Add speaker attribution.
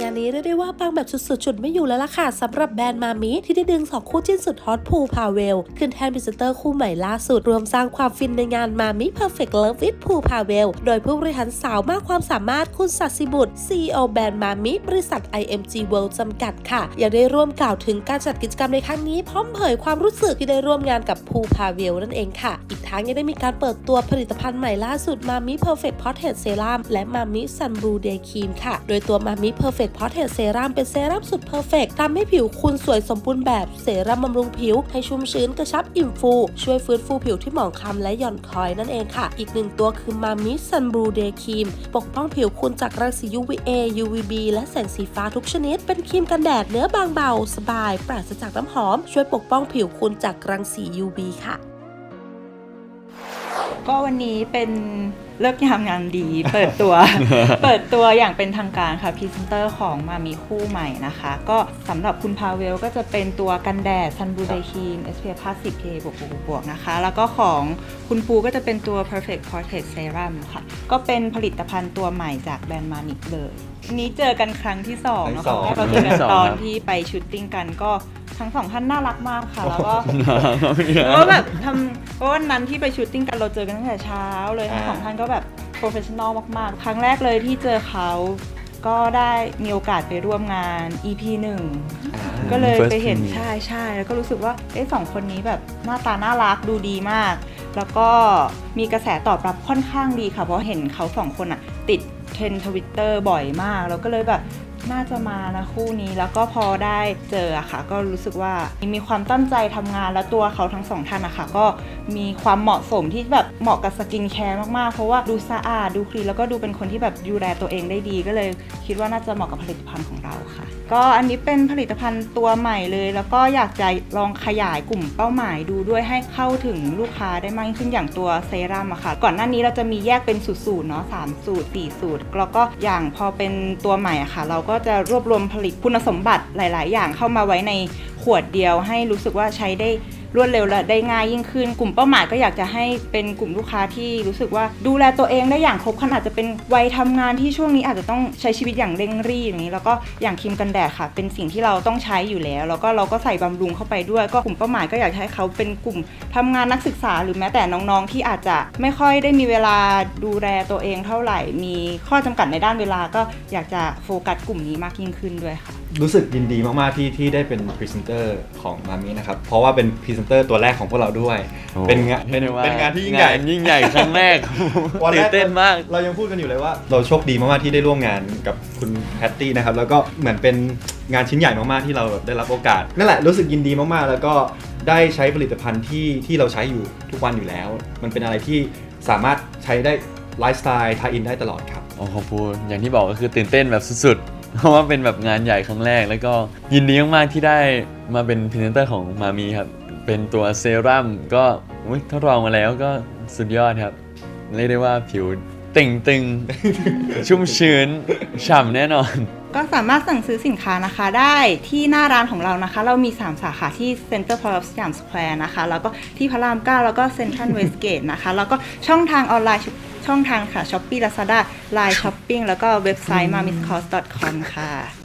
Speaker 1: งานนี้เรียกได้ว่าปังแบบสุดๆ จุดไม่อยู่แล้วล่ะค่ะสำหรับแบรนด์มามิที่ได้ดึงสองคู่จิ้นสุดฮอตพูพาเวล ขึ้นแทนพรีเซนเตอร์คู่ใหม่ล่าสุด รวมสร้างความฟินในงานมามิ Perfect Love with พูพาเวล โดยผู้บริหารสาวมากความสามารถคุณสัสิบุตร CEO แบรนด์มามิบริษัท IMG World จำกัดค่ะ ยังได้ร่วมกล่าวถึงการจัดกิจกรรมในครั้งนี้พร้อมเผยความรู้สึกที่ได้ร่วมงานกับพูพาเวลนั่นเองค่ะ อีกทั้งยังได้มีการเปิดตัวผลิตภัณฑ์ใหม่ล่าสุดมามิ Perfect Portrait Serum และมามิ Sun Blue Day Cream ค่ะ โดยตัวมามิ Perfect Portrait Serum เป็นเซรั่มสุดเพอร์เฟกทำให้ผิวคุณสวยสมบูรณ์แบบเซรั่มบำรุงผิว ให้ชุ่มชื้นกระชับอิ่มฟู ช่วยฟื้นฟูผิวที่หมองคล้ำและหย่อนคล้อยนั่นเองค่ะ อีกหนึ่งตัวคือมามิ Sun Blue Day Cream ปกป้องผิวคุณจากรังสี UVA UVB และแสงสีฟ้าทุกชนิด เป็นครีมกันแดดเนื้อบางเบา สบาย ปราศจากน้ำหอม ช่วยปกป้องผิวคุณจากรังสี UV ค่ะ
Speaker 2: ก็วันนี้เป็น เลิกยามงามดี เปิดตัว เปิดตัวอย่างเป็นทางการค่ะพรีเซนเตอร์ของมามีคู่ใหม่นะคะ ก็สำหรับคุณพาเวลก็จะเป็นตัวกันแดดซันบูเดครีม SPF 50 PA บวกบวกบวกนะคะ แล้วก็ของคุณปูก็จะเป็นตัว Perfect Portrait Serum ค่ะ ก็เป็นผลิตภัณฑ์ตัวใหม่จากแบรนด์มามิเลยวันนี้เจอกันครั้งที่สองนะ
Speaker 3: ครั้
Speaker 2: คะ
Speaker 3: งที่สอง
Speaker 2: เราเจอกัน
Speaker 4: ครั้งที่สอง
Speaker 2: ตอน
Speaker 4: ครับ
Speaker 2: ที่ไปชูตติ้งกันก็ทั้งสองท่านน่ารักมากค่ะ แล้วก็เพราะว่าแบบทำเพราะวันนั้นที่ไปชูตติ้งกันเราเจอกันตั้งแต่เช้าเลยทั้ง
Speaker 3: อ่า
Speaker 2: สองท่านก็แบบโปรเฟชชั่นอลมากๆ ครั้งแรกเลยที่เจอเขาก็ได้มีโอกาสไปร่วมงาน EP 1 ก็เลย
Speaker 4: First
Speaker 2: ไปเห็น
Speaker 4: Premiere
Speaker 2: ใช่ใช่แล้วก็รู้สึกว่าเอ๊ะสองคนนี้แบบหน้าตาน่ารักดูดีมาก แล้วก็มีกระแสตอบรับค่อนข้างดีค่ะ เพราะเห็นเขาสองคนอะติดเทรนทวิตเตอร์บ่อยมาก แล้วก็เลยแบบ น่าจะมานะคู่นี้แล้วก็พอได้เจออะค่ะ ก็รู้สึกว่ามีความตั้งใจทำงานแล้วตัวเขาทั้งสองท่านอะค่ะก็มีความเหมาะสมที่แบบเหมาะกับสกินแคร์มากๆ เพราะว่าดูสะอาดดูคลีนแล้วก็ดูเป็นคนที่แบบดูแลตัวเองได้ดี ก็เลยคิดว่าน่าจะเหมาะกับผลิตภัณฑ์ของเราค่ะ ก็อันนี้เป็นผลิตภัณฑ์ตัวใหม่เลย แล้วก็อยากจะลองขยายกลุ่มเป้าหมายดูด้วยให้เข้าถึงลูกค้าได้มากยิ่งขึ้นอย่างตัวเซรั่มอะค่ะ ก่อนหน้านี้เราจะมีแยกเป็นสูตรๆเนาะสามสูตรสี่สูตร แล้วก็อย่างพอเป็นตัวใหม่อะค่ะ เราก็จะรวบรวมผลิตคุณสมบัติหลาย ๆ อย่างเข้ามาไว้ในขวดเดียวให้รู้สึกว่าใช้ได้ รวดเร็วและได้ง่ายยิ่งขึ้น กลุ่มเป้าหมายก็อยากจะให้เป็นกลุ่มลูกค้าที่รู้สึกว่าดูแลตัวเองได้อย่างครบครันอาจจะเป็นวัยทำงานที่ช่วงนี้อาจจะต้องใช้ชีวิตอย่างเร่งรีบอย่างนี้ แล้วก็อย่างครีมกันแดดค่ะ เป็นสิ่งที่เราต้องใช้อยู่แล้ว แล้วก็เราก็ใส่บำรุงเข้าไปด้วย ก็กลุ่มเป้าหมายก็อยากให้เขาเป็นกลุ่มทำงานนักศึกษา หรือแม้แต่น้องๆ ที่อาจจะไม่ค่อยได้มีเวลาดูแลตัวเองเท่าไหร่ มีข้อจำกัดในด้านเวลาก็อยากจะโฟกัสกลุ่มนี้มากยิ่งขึ้นด้วยค่ะ
Speaker 3: รู้สึกยินดีมาก ๆ ที่ที่ได้เป็นพรีเซนเตอร์ของมามินะครับ เพราะว่าเป็นพรีเซนเตอร์ตัวแรกของพวกเราด้วยเป็นงานเป็นเป็นงานที่ยิ่งใหญ่
Speaker 4: งานยิ่งใหญ่ครั้งแรก
Speaker 3: วัน
Speaker 4: ตื่
Speaker 3: แร
Speaker 4: นเต้นมาก
Speaker 3: เรายังพูดกันอยู่เลยว่า เราโชคดีมาก ๆ ที่ได้ร่วมงานกับคุณแพตตี้นะครับ แล้วก็เหมือนเป็นงานชิ้นใหญ่มาก ๆ ที่เราแบบได้รับโอกาส นั่นแหละรู้สึกยินดีมาก ๆ แล้วก็ได้ใช้ผลิตภัณฑ์ที่ที่เราใช้อยู่ทุกวันอยู่แล้ว มันเป็นอะไรที่สามารถใช้ได้ไลฟ์สไตล์ทายอินได้ตลอดครับ
Speaker 4: โอ้ขอบคุณอย่างที่บอกก็คือตื่นเต้นแบบสุดๆ เพราะว่าเป็นแบบงานใหญ่ครั้งแรก แล้วก็ยินดีมากๆที่ได้มาเป็นพรีเซนเตอร์ของมามีครับ เป็นตัวเซรั่มก็อุ๊ยทดลองมาแล้วก็สุดยอดครับ เรียกได้ว่าผิวเต่งตึง ชุ่มชื้น ฉ่ำแน่นอน
Speaker 2: ก็สามารถสั่งซื้อสินค้านะคะได้ที่หน้าร้านของเรานะคะ เรามี 3 สาขาที่ Center p o l สยามสแควร์นะคะ แล้วก็ที่พระราม 9 แล้วก็ Central Westgate นะคะ แล้วก็ช่องทางออนไลน์ ช่องทางค่ะ Shopee Lazada Line Shopping แล้วก็เว็บไซต์ mamiscos.com ค่ะ